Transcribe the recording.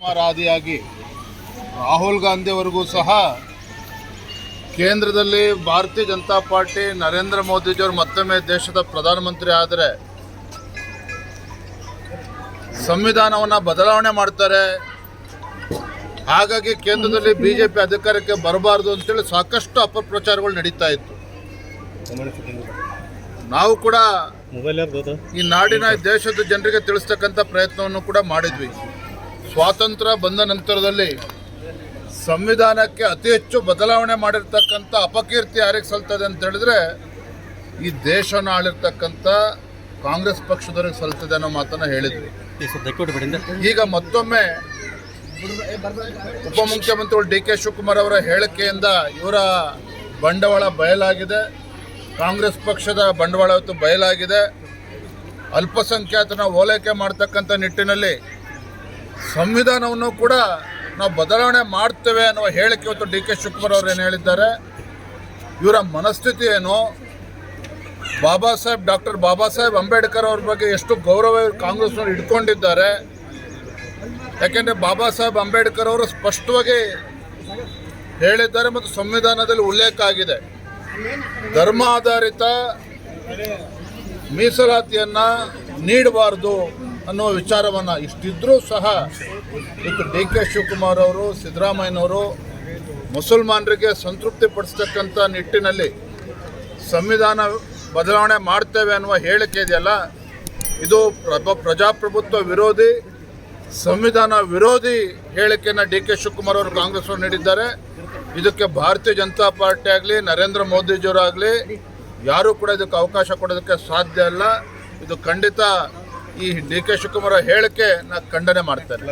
ಆದಿಯಾಗಿ ರಾಹುಲ್ ಗಾಂಧಿವರೆಗೂ ಸಹ ಕೇಂದ್ರದಲ್ಲಿ ಭಾರತೀಯ ಜನತಾ ಪಾರ್ಟಿ ನರೇಂದ್ರ ಮೋದಿಜಿಯವರು ಮತ್ತೊಮ್ಮೆ ದೇಶದ ಪ್ರಧಾನಮಂತ್ರಿ ಆದರೆ ಸಂವಿಧಾನವನ್ನು ಬದಲಾವಣೆ ಮಾಡ್ತಾರೆ. ಹಾಗಾಗಿ ಕೇಂದ್ರದಲ್ಲಿ ಬಿ ಜೆ ಪಿ ಅಧಿಕಾರಕ್ಕೆ ಬರಬಾರ್ದು ಅಂತೇಳಿ ಸಾಕಷ್ಟು ಅಪಪ್ರಚಾರಗಳು ನಡೀತಾ ಇತ್ತು. ನಾವು ಕೂಡ ಈ ನಾಡಿನ ದೇಶದ ಜನರಿಗೆ ತಿಳಿಸ್ತಕ್ಕಂಥ ಪ್ರಯತ್ನವನ್ನು ಕೂಡ ಮಾಡಿದ್ವಿ. ಸ್ವಾತಂತ್ರ್ಯ ಬಂದ ನಂತರದಲ್ಲಿ ಸಂವಿಧಾನಕ್ಕೆ ಅತಿ ಹೆಚ್ಚು ಬದಲಾವಣೆ ಮಾಡಿರ್ತಕ್ಕಂಥ ಅಪಕೀರ್ತಿ ಯಾರಿಗೆ ಸಲ್ತದೆ ಅಂತ ಹೇಳಿದ್ರೆ ಈ ದೇಶನ ಆಳಿರ್ತಕ್ಕಂಥ ಕಾಂಗ್ರೆಸ್ ಪಕ್ಷದವ್ರಿಗೆ ಸಲ್ತದೆ ಅನ್ನೋ ಮಾತನ್ನು ಹೇಳಿದ್ವಿ. ಈಗ ಮತ್ತೊಮ್ಮೆ ಉಪಮುಖ್ಯಮಂತ್ರಿಗಳು ಡಿ ಕೆ ಶಿವಕುಮಾರ್ ಅವರ ಹೇಳಿಕೆಯಿಂದ ಇವರ ಬಂಡವಾಳ ಬಯಲಾಗಿದೆ. ಕಾಂಗ್ರೆಸ್ ಪಕ್ಷದ ಬಂಡವಾಳ ಇವತ್ತು ಬಯಲಾಗಿದೆ. ಅಲ್ಪಸಂಖ್ಯಾತನ ಓಲೈಕೆ ಮಾಡ್ತಕ್ಕಂಥ ನಿಟ್ಟಿನಲ್ಲಿ ಸಂವಿಧಾನವನ್ನು ಕೂಡ ನಾವು ಬದಲಾವಣೆ ಮಾಡ್ತೇವೆ ಅನ್ನುವ ಹೇಳಿಕೆ ಇವತ್ತು ಡಿ ಕೆ ಶಿವಕುಮಾರ್ ಅವರು ಏನು ಹೇಳಿದ್ದಾರೆ? ಇವರ ಮನಸ್ಥಿತಿ ಏನು? ಬಾಬಾ ಸಾಹೇಬ್, ಡಾಕ್ಟರ್ ಬಾಬಾ ಸಾಹೇಬ್ ಅಂಬೇಡ್ಕರ್ ಅವ್ರ ಬಗ್ಗೆ ಎಷ್ಟು ಗೌರವ ಕಾಂಗ್ರೆಸ್ನವ್ರು ಇಟ್ಕೊಂಡಿದ್ದಾರೆ? ಯಾಕೆಂದರೆ ಬಾಬಾ ಸಾಹೇಬ್ ಅಂಬೇಡ್ಕರ್ ಅವರು ಸ್ಪಷ್ಟವಾಗಿ ಹೇಳಿದ್ದಾರೆ ಮತ್ತು ಸಂವಿಧಾನದಲ್ಲಿ ಉಲ್ಲೇಖ ಆಗಿದೆ ಧರ್ಮ ಆಧಾರಿತ ಮೀಸಲಾತಿಯನ್ನು ನೀಡಬಾರ್ದು. ಅನ್ನೋ ವಿಚಾರವನ್ನು ಇಷ್ಟಿದ್ರೂ ಸಹ ಇದು ಡಿ ಕೆ ಶಿವಕುಮಾರ್ ಅವರು ಸಿದ್ದರಾಮಯ್ಯನವರು ಮುಸಲ್ಮಾನರಿಗೆ ಸಂತೃಪ್ತಿ ಪಡಿಸ್ತಕ್ಕಂಥ ನಿಟ್ಟಿನಲ್ಲಿ ಸಂವಿಧಾನ ಬದಲಾವಣೆ ಮಾಡ್ತೇವೆ ಅನ್ನುವ ಹೇಳಿಕೆ ಇದೆಯಲ್ಲ, ಇದು ಪ್ರಭ ಪ್ರಜಾಪ್ರಭುತ್ವ ವಿರೋಧಿ, ಸಂವಿಧಾನ ವಿರೋಧಿ ಹೇಳಿಕೆಯನ್ನು ಡಿ ಕೆ ಶಿವಕುಮಾರ್ ಅವರು ಕಾಂಗ್ರೆಸ್ ಅವರು ನೀಡಿದ್ದಾರೆ. ಇದಕ್ಕೆ ಭಾರತೀಯ ಜನತಾ ಪಾರ್ಟಿ ಆಗಲಿ, ನರೇಂದ್ರ ಮೋದಿಜಿಯವರಾಗಲಿ, ಯಾರೂ ಕೂಡ ಇದಕ್ಕೆ ಅವಕಾಶ ಕೊಡೋದಕ್ಕೆ ಸಾಧ್ಯ ಅಲ್ಲ ಇದು ಖಂಡಿತ ಈ ಡಿ ಕೆ ಶಿವಕುಮಾರ್ ಹೇಳಿಕೆ ನಾ ಖಂಡನೆ ಮಾಡ್ತೇನೆ.